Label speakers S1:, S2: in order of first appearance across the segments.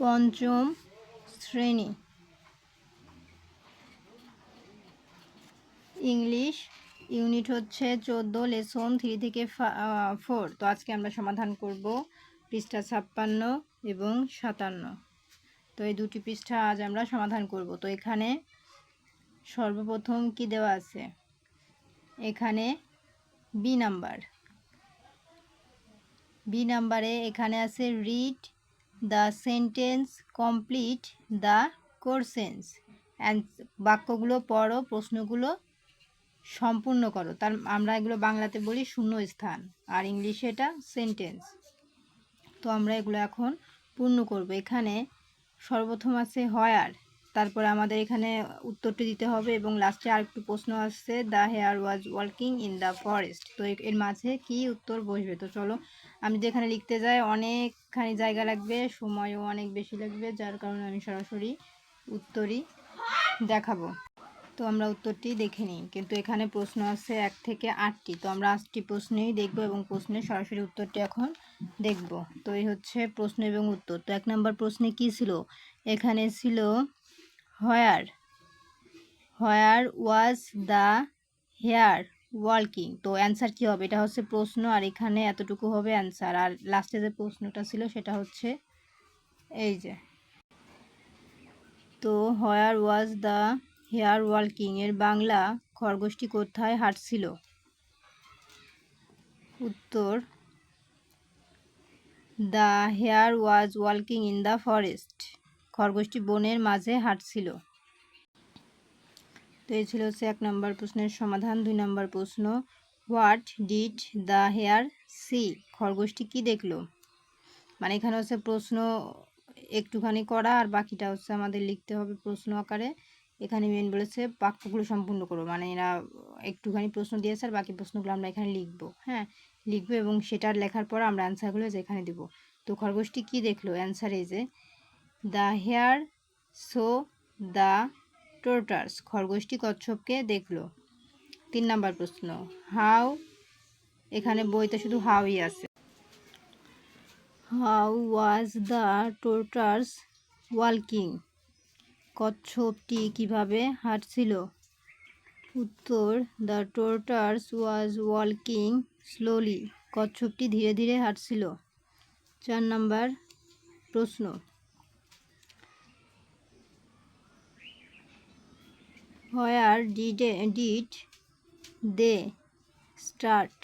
S1: পঞ্চম শ্রেণি। English unit হচ্ছে চোদ্দ, লেসন থ্রি থেকে ফোর। তো আজকে আমরা সমাধান করব পৃষ্ঠা ছাপ্পান্ন এবং সাতান্ন। তো এই দুটি পৃষ্ঠা আজ আমরা সমাধান করব। তো এখানে সর্বপ্রথম কি দেওয়া আছে? এখানে বি নাম্বার। বি নাম্বারে এখানে আছে read the sentence complete the কোরসেন্স। And বাক্যগুলো পড়ো, প্রশ্নগুলো সম্পূর্ণ করো। তার, আমরা এগুলো বাংলাতে বলি শূন্য স্থান আর ইংলিশে এটা সেন্টেন্স। তো আমরা এগুলো এখন পূর্ণ করব। এখানে সর্বপ্রথম আছে হয়ার, তারপরে আমাদের এখানে উত্তরটি দিতে হবে এবং লাস্টে আর একটু প্রশ্ন আসছে, the hare was working in the forest. তো এর মাঝে কি উত্তর বসবে? তো চলো আমি যেখানে লিখতে যাই, অনেকখানি জায়গা লাগবে, সময়ও অনেক বেশি লাগবে, যার কারণে আমি সরাসরি উত্তরই দেখাবো। তো আমরা উত্তরটি দেখে নিই, কিন্তু এখানে প্রশ্ন আছে এক থেকে আটটি। তো আমরা আটটি প্রশ্নেই দেখব এবং প্রশ্নের সরাসরি উত্তরটি এখন দেখব। তো এই হচ্ছে প্রশ্ন এবং উত্তর। তো এক নম্বর প্রশ্নে কি ছিল? এখানে ছিল where where was the hare working তো অ্যান্সার কী হবে? এটা হচ্ছে প্রশ্ন, আর এখানে এতটুকু হবে অ্যান্সার। আর লাস্টে যে প্রশ্নটা ছিল, সেটা হচ্ছে এই যে। তো where was the hare working এর বাংলা খরগোশটি কোথায় হাঁটছিল? উত্তর the hare was working in the forest খরগোশটি বনের মাঝে হাঁটছিল। তো এই ছিল হচ্ছে এক নম্বর প্রশ্নের সমাধান, দুই নম্বর প্রশ্ন, what did the hare see? খরগোশটি কি দেখল? মানে এখানে হচ্ছে প্রশ্ন একটুখানি করা আর বাকিটা হচ্ছে আমাদের লিখতে হবে প্রশ্ন আকারে। এখানে মেন বলেছে বাক্যগুলো সম্পূর্ণ করব মানে এরা একটুখানি প্রশ্ন দিয়েছে আর বাকি প্রশ্নগুলো আমরা এখানে লিখব হ্যাঁ? লিখব এবং সেটার লেখার পর আমরা অ্যান্সারগুলো যেখানে দেবো। তো খরগোশটি কি দেখল? অ্যান্সার এই যে the hare saw the tortoise খরগোশটি কচ্ছপকে দেখল। তিন নাম্বার প্রশ্ন হাউ এখানে বইতে শুধু হাউই আছে। How was the টোটার্স ওয়ালকিং। কচ্ছপটি কীভাবে হাঁটছিল? উত্তর, দ্য টোটার্স ওয়াজ ওয়ালকিং স্লোলি। কচ্ছপটি ধীরে ধীরে হাঁটছিল। চার নাম্বার প্রশ্ন where did did they start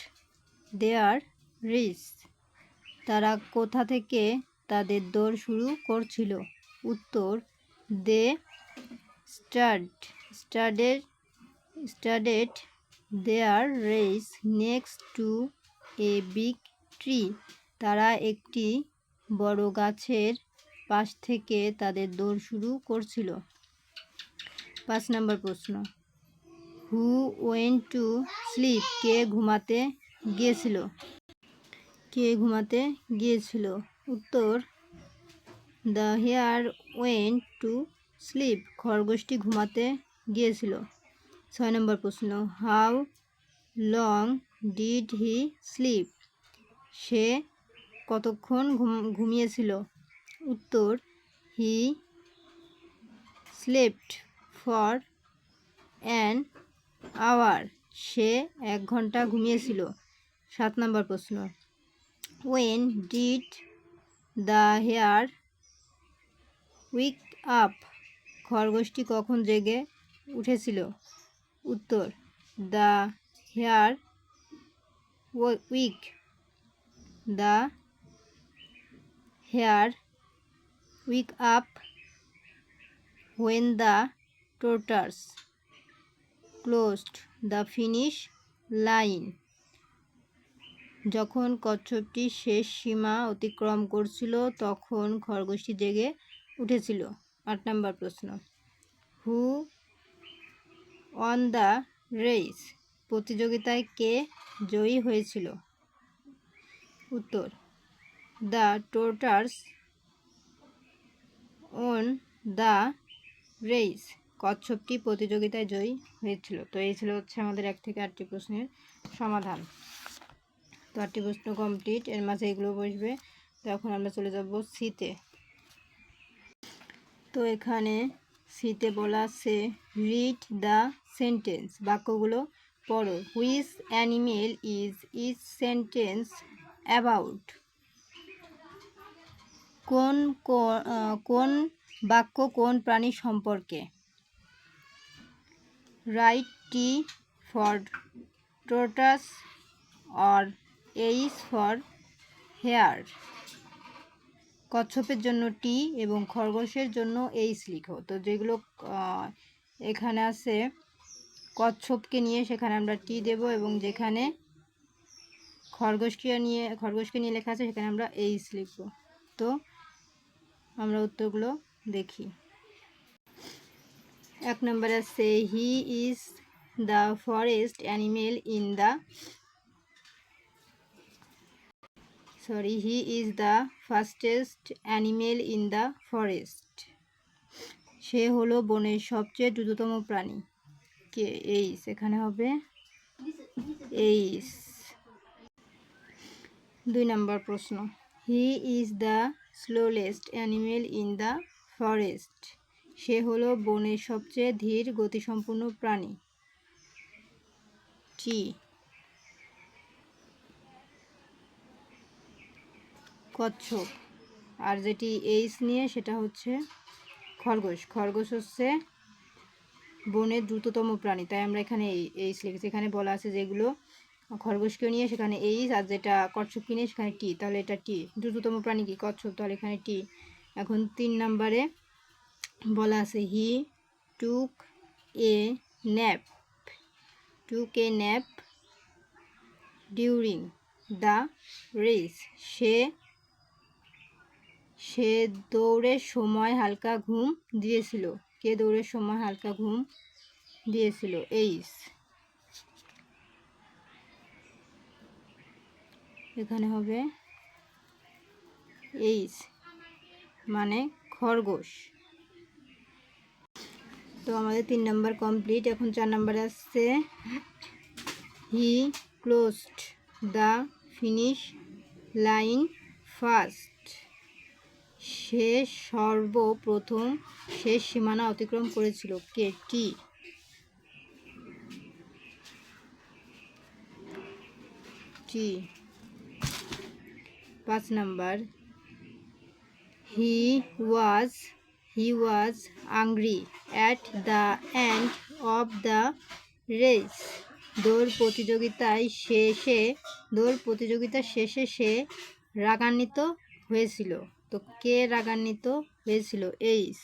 S1: their race তারা কোথা থেকে তাদের দৌড় শুরু করছিল? উত্তর, they start started started their race next to a big tree তারা একটি বড় গাছের পাশ থেকে তাদের দৌড় শুরু করছিল। পাঁচ নম্বর প্রশ্ন। হু ওয়েন টু স্লিপ কে ঘুমাতে গিয়েছিল? কে ঘুমাতে গিয়েছিল? উত্তর the hare went to sleep খরগোশটি ঘুমাতে গিয়েছিল। ছয় নম্বর প্রশ্ন how long did he sleep সে কতক্ষণ ঘুম, ঘুমিয়েছিল? উত্তর he slept for an hour. সে এক ঘণ্টা ঘুমিয়েছিল। সাত নম্বর প্রশ্ন। When did the hare wake up খরগোশটি কখন জেগে উঠেছিল? উত্তর the hare wake the hare wake up when the tortoise. Closed, the finish line. যখন কচ্ছপটি শেষ সীমা অতিক্রম করছিল, তখন খরগোশটি জেগে উঠেছিল। আট নম্বর প্রশ্ন। হু, অন দ্য রেস প্রতিযোগিতায় কে জয়ী হয়েছিল? উত্তর, the tortoise won the race. কচ্ছপটি প্রতিযোগিতায় জয়ী হয়েছিল। তো এই ছিল হচ্ছে আমাদের এক থেকে আটটি প্রশ্নের সমাধান। তো আটটি প্রশ্ন কমপ্লিট এর মাঝে এগুলো বসবে। তো এখন আমরা চলে যাব শীতে তো এখানে সিতে বলা আছে রিড দ্য সেন্টেন্স বাক্যগুলো পড়ো। Which animal is is sentence about কোন কোন বাক্য কোন প্রাণী সম্পর্কে? Write T for tortoise or H for hare. কচ্ছপের জন্য টি এবং খরগোশের জন্য এইস লিখো। তো যেগুলো এখানে আছে, কচ্ছপকে নিয়ে সেখানে আমরা টি দেব এবং যেখানে খরগোশকে নিয়ে খরগোশকে নিয়ে লেখা আছে সেখানে আমরা এইস লিখব। তো আমরা উত্তরগুলো দেখি। এক নম্বরে আছে he is the forest animal in the sorry he is the fastest animal in the forest সে হলো বনের সবচেয়ে দ্রুততম প্রাণী। কে? এইস এখানে হবে। এইস দুই নম্বর প্রশ্ন। He is the slowest animal in the forest সে হলো বনের সবচেয়ে ধীর, গতিসম্পন্ন প্রাণী। টি। কচ্ছপ। আর যেটি এইস নিয়ে, সেটা হচ্ছে খরগোশ। খরগোশ হচ্ছে বনের দ্রুততম প্রাণী। তাই আমরা এখানে এই- এইস লিখেছি। এখানে বলা আছে যেগুলো খরগোশকে নিয়ে, সেখানে এইস আর যেটা কচ্ছপকে নিয়ে, সেখানে টি। তাহলে এটা টি। দ্রুততম প্রাণী কি? কচ্ছপ। তাহলে এখানে টি। এখন তিন নম্বরে বলা আছে, he took a nap, took a nap during the race. সে সে দৌড়ের সময় হালকা ঘুম দিয়েছিল। কে দৌড়ের সময় হালকা ঘুম দিয়েছিল? এইস এখানে হবে এইস মানে খরগোশ। তো আমাদের তিন নাম্বার কমপ্লিট। এখন চার নাম্বারে আসছে। He closed the finish line first সে সর্বপ্রথম শেষ সীমানা অতিক্রম করেছিল। কে? টি টি পাঁচ number. He was he was angry at the end of the race দৌড় প্রতিযোগিতায় শেষে দৌড় প্রতিযোগিতার শেষে সে রাগান্বিত হয়েছিল। তো কে রাগান্বিত হয়েছিল? H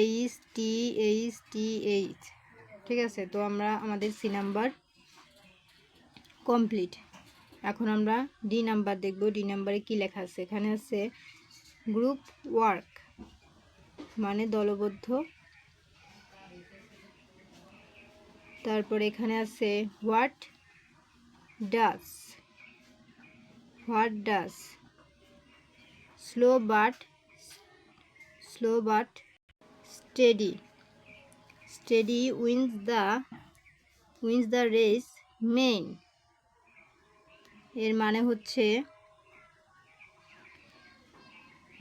S1: H T H T H ঠিক আছে? তো আমরা আমাদের সি নাম্বার কমপ্লিট এখন আমরা ডি নাম্বার দেখব। ডি নাম্বারে কি লেখা আছে? এখানে আছে গ্রুপ ওয়ার্ক মানে দলবদ্ধ। তারপর এখানে আছে what does what does slow but slow but steady steady wins the wins the race main এর মানে হচ্ছে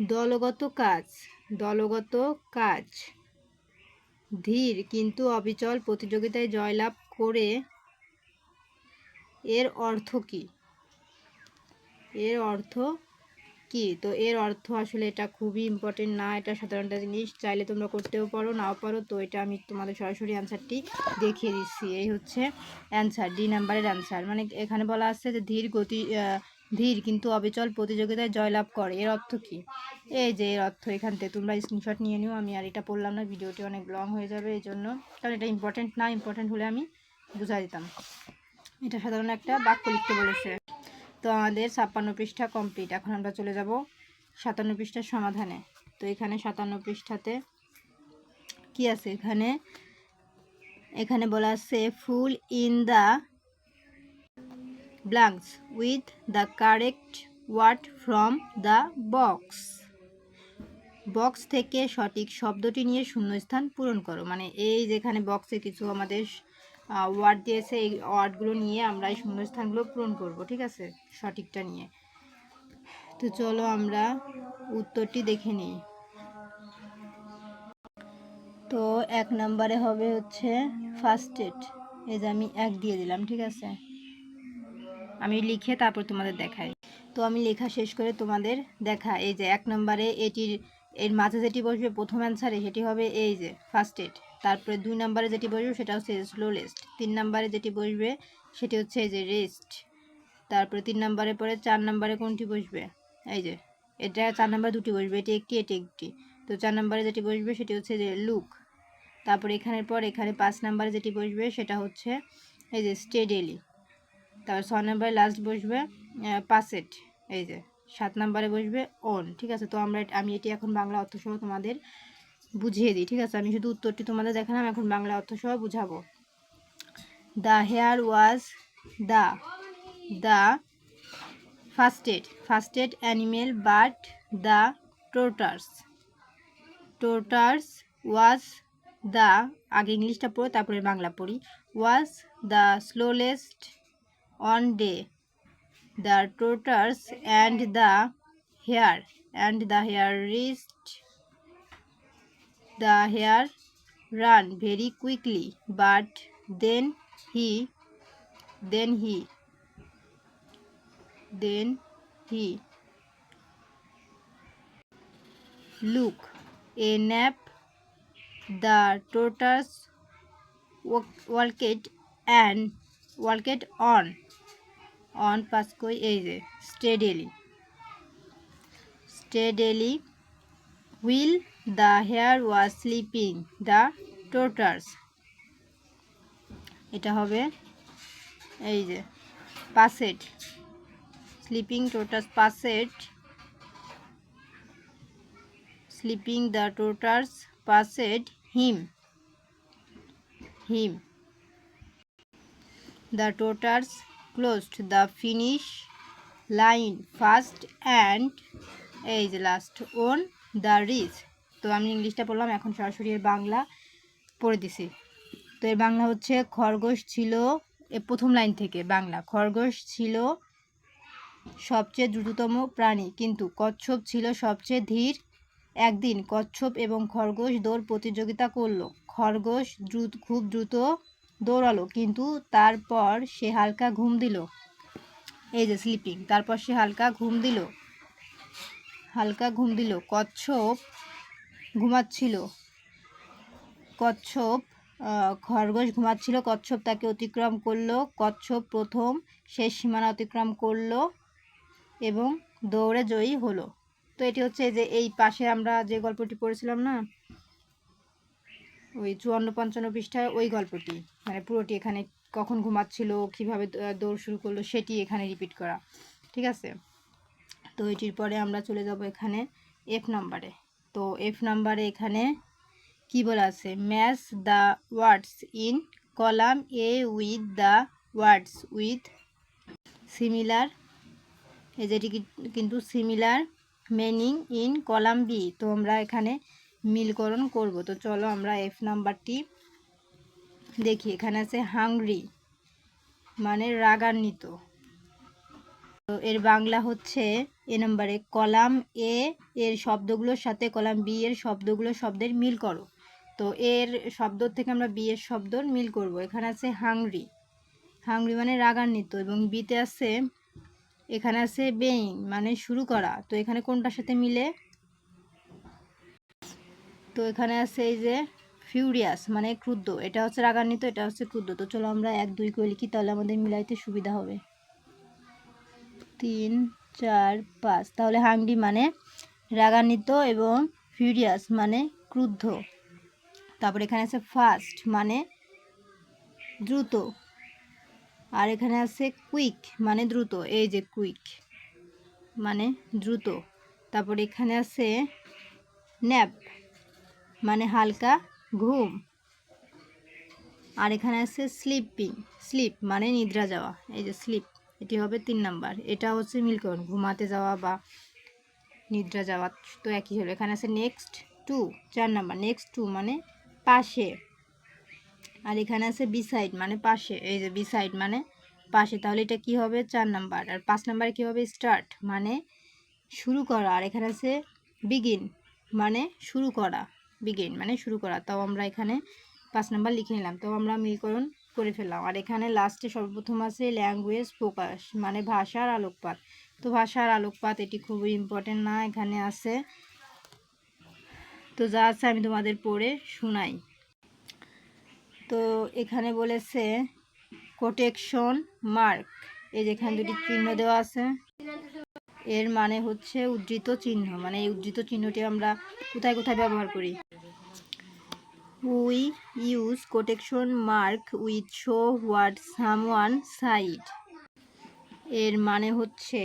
S1: দলগত কাজ দলগত কাজ। ধীর কিন্তু অবিচল প্রতিযোগিতায় জয়লাভ করে এর অর্থ কি? এর অর্থ কি? তো এর অর্থ আসলে এটা খুবই ইম্পর্টেন্ট না, এটা সাধারণ একটা জিনিস। চাইলে তোমরা করতেও পারো, নাও পারো। তো এটা আমি তোমাদের সরাসরি অ্যান্সারটি দেখিয়ে দিচ্ছি। এই হচ্ছে অ্যান্সার ডি নাম্বারের অ্যান্সার মানে এখানে বলা আছে যে ধীর গতি ধীর কিন্তু অবিচল প্রতিযোগিতায় জয়লাভ করে। এর অর্থ কি? এই যে এর অর্থ এখান থেকে। তোমরা স্ক্রিনশট নিয়ে নিও, আমি আর এটা পড়লাম না, ভিডিওটি অনেক লং হয়ে যাবে, এই জন্য। কারণ এটা ইম্পর্টেন্ট না ইম্পর্টেন্ট হলে আমি বুঝা দিতাম। এটা সাধারণ একটা বাক্য লিখতে বলেছে। তো আমাদের ছাপ্পান্ন পৃষ্ঠা কমপ্লিট এখন আমরা চলে যাব সাতান্ন পৃষ্ঠার সমাধানে। তো এখানে সাতান্ন পৃষ্ঠাতে কি আছে? এখানে এখানে বলা আছে fill in the blanks with the correct word from the box box থেকে সঠিক শব্দটি নিয়ে শূন্যস্থান পূরণ করো। মানে এই যেখানে বক্সে কিছু আমাদের ওয়ার্ড দিয়েছে এই ওয়ার্ডগুলো নিয়ে আমরা এই শূন্যস্থানগুলো পূরণ করব, ঠিক আছে? সঠিকটা নিয়ে। তো চলো আমরা উত্তরটি দেখে নিই। তো এক নম্বরে হবে হচ্ছে ফার্স্ট এড এই যে আমি এক দিয়ে দিলাম, ঠিক আছে? আমি লিখে তারপর তোমাদের দেখাই। তো আমি লেখা শেষ করে তোমাদের দেখা এই যে এক নম্বরে এটির, এর মাঝে যেটি বসবে প্রথম অ্যান্সারে সেটি হবে এই যে ফার্স্ট এড তারপরে দুই নম্বরে যেটি বসবে সেটা হচ্ছে স্লোলেস্ট তিন নম্বরে যেটি বসবে সেটি হচ্ছে এই যে রেস্ট তারপরে তিন নম্বরে পরে চার নম্বরে কোনটি বসবে? এই যে, এটা চার নম্বরে দুটি বসবে, এটি একটি এটি একটি। তো চার নম্বরে যেটি বসবে সেটি হচ্ছে যে লুক তারপর এখানের পর এখানে পাঁচ নাম্বারে যেটি বসবে সেটা হচ্ছে এই যে স্টেডেলি তারপর ছয় নম্বরে লাস্ট বসবে পাসেট এই যে, সাত নম্বরে বসবে অন ঠিক আছে? তো আমরা, আমি এটি এখন বাংলা অর্থসহ তোমাদের বুঝিয়ে দিই, ঠিক আছে? আমি শুধু উত্তরটি তোমাদের দেখালাম, এখন বাংলা অর্থ সহ বুঝাবো। The hare was the the fastest fastest animal but the tortoise tortoise was the আগে ইংলিশটা পড়ো, তারপরে বাংলা পড়ি was the slowest on day the tortoise and the hare and the hare rest the hare ran very quickly but then he then he then he look a nap the tortoise walked and walked on on paskoi এই steadily steadily while the hare was sleeping the tortoise এটা হবে এই যে passed sleeping tortoise passed sleeping the tortoise passed him him the tortoise closed the finish line fast and এই যে last on the reach তো আমি ইংলিশটা পড়লাম, এখন সরাসরি এর বাংলা পড়ে দিছি। তো এর বাংলা হচ্ছে, খরগোশ ছিল এ প্রথম লাইন থেকে বাংলা, খরগোশ ছিল সবচেয়ে দ্রুততম প্রাণী, কিন্তু কচ্ছপ ছিল সবচেয়ে ধীর একদিন। কচ্ছপ এবং খরগোশ দৌড় প্রতিযোগিতা করল। খরগোশ দ্রুত, খুব দ্রুত দৌড়ালো, কিন্তু তারপর সে হালকা ঘুম দিল। এই যে স্লিপিং তারপর সে হালকা ঘুম দিল। হালকা ঘুম দিল। কচ্ছপ ঘুমাচ্ছিল। কচ্ছপ খরগোশ ঘুমাচ্ছিল। কচ্ছপ তাকে অতিক্রম করল। কচ্ছপ প্রথম শেষ সীমানা অতিক্রম করল এবং দৌড়ে জয়ী হলো। তো এটি হচ্ছে যে এই পাশে আমরা যে গল্পটি পড়েছিলাম না, ওই চুয়ান্ন পঞ্চান্ন পৃষ্ঠায় ওই গল্পটি মানে পুরোটি এখানে কখন ঘুমাচ্ছিল, কীভাবে দৌড় শুরু করল, সেটি এখানে রিপিট করা, ঠিক আছে? তো এটির পরে আমরা চলে যাব এখানে এফ নাম্বারে। তো এফ নাম্বারে এখানে কি বলা আছে? Match the words in column A with the words with similar এই কিন্তু similar meaning in column B তো আমরা এখানে মিলকরণ করব। তো চলো আমরা এফ নাম্বারটি দেখি। এখানে আছে হাংরি মানে রাগান্বিত। তো এর বাংলা হচ্ছে এ নম্বরে কলাম এ এর শব্দগুলোর সাথে কলাম বি এর শব্দগুলো শব্দের মিল করো। তো এর শব্দ থেকে আমরা বি এর শব্দর মিল করব। এখানে আছে হাংরি। হাংরি মানে রাগান্বিত এবং বিতে আছে, এখানে আছে বেইং মানে শুরু করা। তো এখানে কোনটার সাথে মিলে? তো এখানে আছে এই যে ফিউরিয়াস মানে ক্রুদ্ধ। এটা হচ্ছে রাগান্বিত, এটা হচ্ছে ক্রুদ্ধ। তো চলো আমরা এক, দুই করে লিখি, তাহলে আমাদের মিলাইতে সুবিধা হবে। তিন চার পাঁচ। তাহলে হাংরি মানে রাগান্বিত এবং ফিউরিয়াস মানে ক্রুদ্ধ। তারপর এখানে আছে ফাস্ট মানে দ্রুত। আর এখানে আছে কুইক মানে দ্রুত, এই যে কুইক মানে দ্রুত। তারপর এখানে আছে ন্যাপ মানে হালকা ঘুম। আর এখানে আছে স্লিপিং স্লিপ মানে নিদ্রা যাওয়া, এই যে স্লিপ এটি হবে তিন নাম্বার। এটা হচ্ছে মিলকরণ ঘুমাতে যাওয়া বা নিদ্রা যাওয়া তো একই হলো। এখানে আছে নেক্সট টু চার নাম্বার। নেক্সট টু মানে পাশে। আর এখানে আছে বিসাইড মানে পাশে। এই যে বিসাইড মানে পাশে। তাহলে এটা কি হবে? চার নাম্বার। আর পাঁচ নাম্বারে কি হবে? স্টার্ট মানে শুরু করা। আর এখানে আছে বিগিন মানে শুরু করা। বিগিন মানে শুরু করা। তাও আমরা এখানে পাঁচ নাম্বার লিখে নিলাম। তো আমরা মিলকরণ করে ফেললাম। আর এখানে লাস্টে সর্বপ্রথম আছে ল্যাঙ্গুয়েজ ফোকাস মানে ভাষার আলোকপাত। তো ভাষার আলোকপাত, এটি খুবই ইম্পর্টেন্ট না, এখানে আছে। তো যা আছে আমি তোমাদের পড়ে শোনাই। তো এখানে বলেছে কোটেকশন মার্ক এই যেখানে দুটি চিহ্ন দেওয়া আছে। এর মানে হচ্ছে উদ্ধৃত চিহ্ন মানে এই উদ্ধৃত চিহ্নটি আমরা কোথায় কোথায় ব্যবহার করি? We use quotation mark with show what someone said এর মানে হচ্ছে,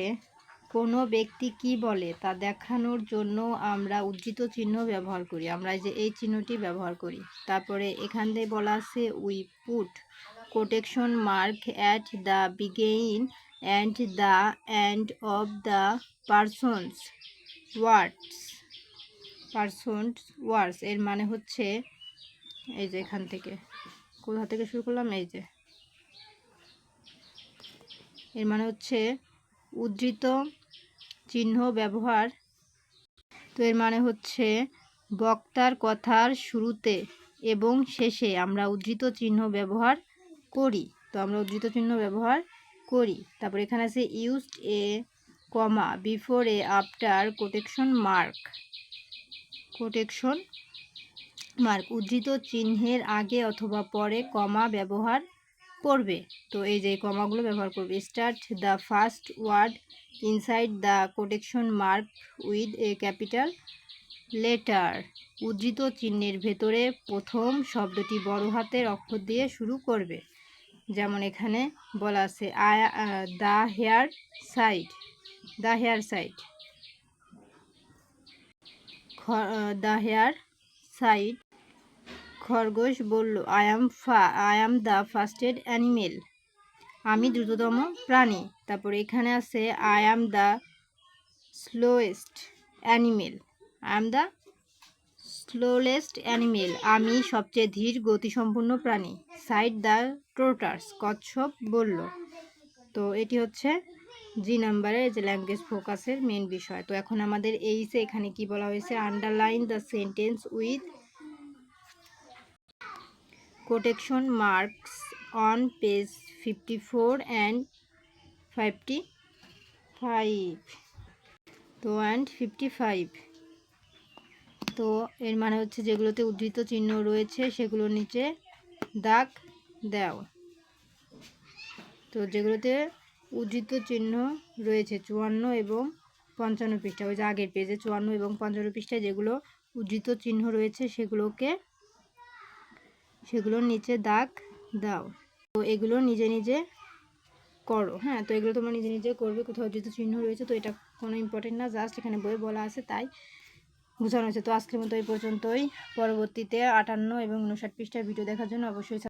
S1: কোনো ব্যক্তি কি বলে তা দেখানোর জন্য আমরা উদ্ধৃত চিহ্ন ব্যবহার করি। আমরা যে এই চিহ্নটি ব্যবহার করি, তারপরে এখান থেকে বলা আছে we put quotation mark at the begin and the end of the person's words person's words এর মানে হচ্ছে এই যে এখান থেকে। কোথা থেকে শুরু করলাম? এই যে। এর মানে হচ্ছে উদ্ধৃত চিহ্ন ব্যবহার। তো এর মানে হচ্ছে বক্তার কথার শুরুতে এবং শেষে আমরা উদ্ধৃত চিহ্ন ব্যবহার করি। তো আমরা উদ্ধৃত চিহ্ন ব্যবহার করি। তারপর এখানে আছে used a comma before a after quotation mark quotation mark. উদ্ধৃত চিহ্নের আগে অথবা পরে কমা ব্যবহার করবে। তো এই যে কমাগুলো ব্যবহার করবে। Start the first word inside the quotation mark with a capital letter. উদ্ধৃত চিহ্নের ভেতরে প্রথম শব্দটি বড় হাতের অক্ষর দিয়ে শুরু করবে। যেমন এখানে বলা আছে the hare said. The hare said. The hare said. খরগোশ বলল I am fa I am the fastest animal আমি দ্রুততম প্রাণী। তারপরে এখানে আছে I am the slowest animal I am the slowest animal আমি সবচেয়ে ধীর, গতিসম্পন্ন প্রাণী। সাইড দ্য ট্রোটার্স কচ্ছপ বলল। তো এটি হচ্ছে জি নাম্বারের যে ল্যাঙ্গুয়েজ ফোকাসের মেন বিষয়। তো এখন আমাদের এইসে এখানে কি বলা হয়েছে underline the sentence with quotation marks on page fifty four and fifty five তো অ্যান্ড ফিফটি ফাইভ তো, এর মানে হচ্ছে যেগুলোতে উদ্ধৃত চিহ্ন রয়েছে সেগুলোর নিচে দাগ দাও। তো, যেগুলোতে উদ্ধৃত চিহ্ন রয়েছে, চুয়ান্ন এবং পঞ্চান্ন পৃষ্ঠা, ওই যে আগের পেজে চুয়ান্ন এবং পঞ্চান্ন পৃষ্ঠায় যেগুলো উদ্ধৃত চিহ্ন রয়েছে, সেগুলোকে সেগুলোর নিচে দাগ দাও। তো এগুলো নিজে নিজে করো। হ্যাঁ তো এগুলো তোমরা নিজে নিজে করবে। কোথাও যেহেতু চিহ্ন রয়েছে, তো এটা কোনো ইম্পর্টেন্ট না। জাস্ট এখানে বই বলা আছে, তাই বোঝানো হয়েছে। তো আজকের মতো এই পর্যন্তই। পরবর্তীতে আটান্ন এবং উনষাট পৃষ্ঠার ভিডিও দেখার জন্য অবশ্যই